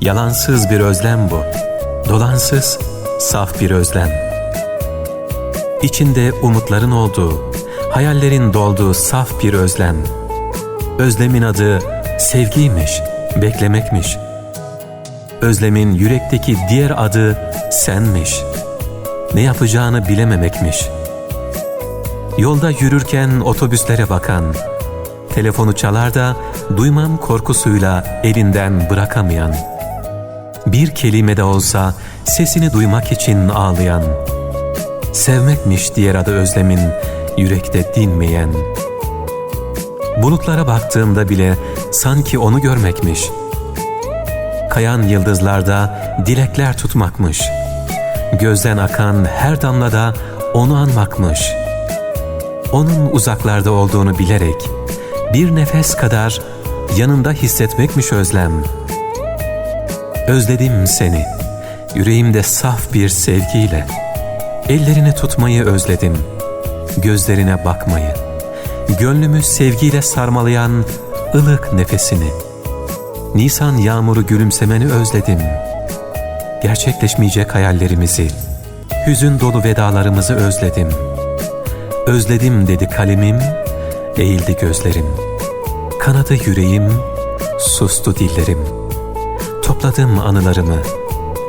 Yalansız bir özlem bu. Dolansız, saf bir özlem. İçinde umutların olduğu, hayallerin dolduğu saf bir özlem. Özlemin adı sevgiymiş, beklemekmiş. Özlemin yürekteki diğer adı senmiş. Ne yapacağını bilememekmiş. Yolda yürürken otobüslere bakan, telefonu çalar da duymam korkusuyla elinden bırakamayan, bir kelime de olsa sesini duymak için ağlayan, sevmekmiş diğer adı özlemin, yürekte dinmeyen. Bulutlara baktığımda bile sanki onu görmekmiş. Kayan yıldızlarda dilekler tutmakmış. Gözden akan her damlada onu anmakmış. Onun uzaklarda olduğunu bilerek bir nefes kadar yanında hissetmekmiş özlem. Özledim seni, yüreğimde saf bir sevgiyle. Ellerini tutmayı özledim, gözlerine bakmayı. Gönlümü sevgiyle sarmalayan ılık nefesini. Nisan yağmuru gülümsemeni özledim. Gerçekleşmeyecek hayallerimizi, hüzün dolu vedalarımızı özledim. Özledim dedi kalemim, eğildi gözlerim. Kanadı yüreğim, sustu dillerim. Topladım anılarımı,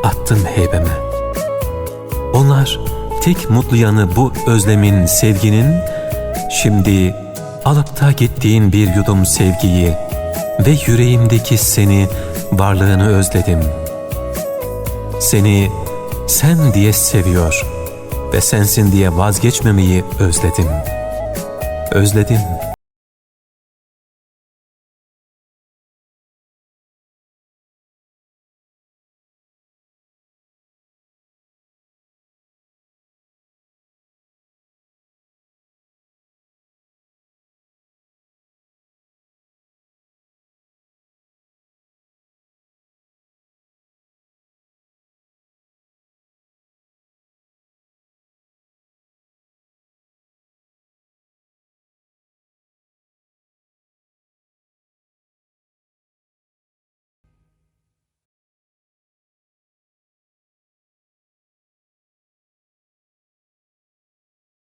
attım heybeme. Onlar tek mutlu yanı bu özlemin, sevginin, şimdi alıp da gittiğin bir yudum sevgiyi ve yüreğimdeki seni, varlığını özledim. Seni sen diye seviyor ve sensin diye vazgeçmemeyi özledim. Özledim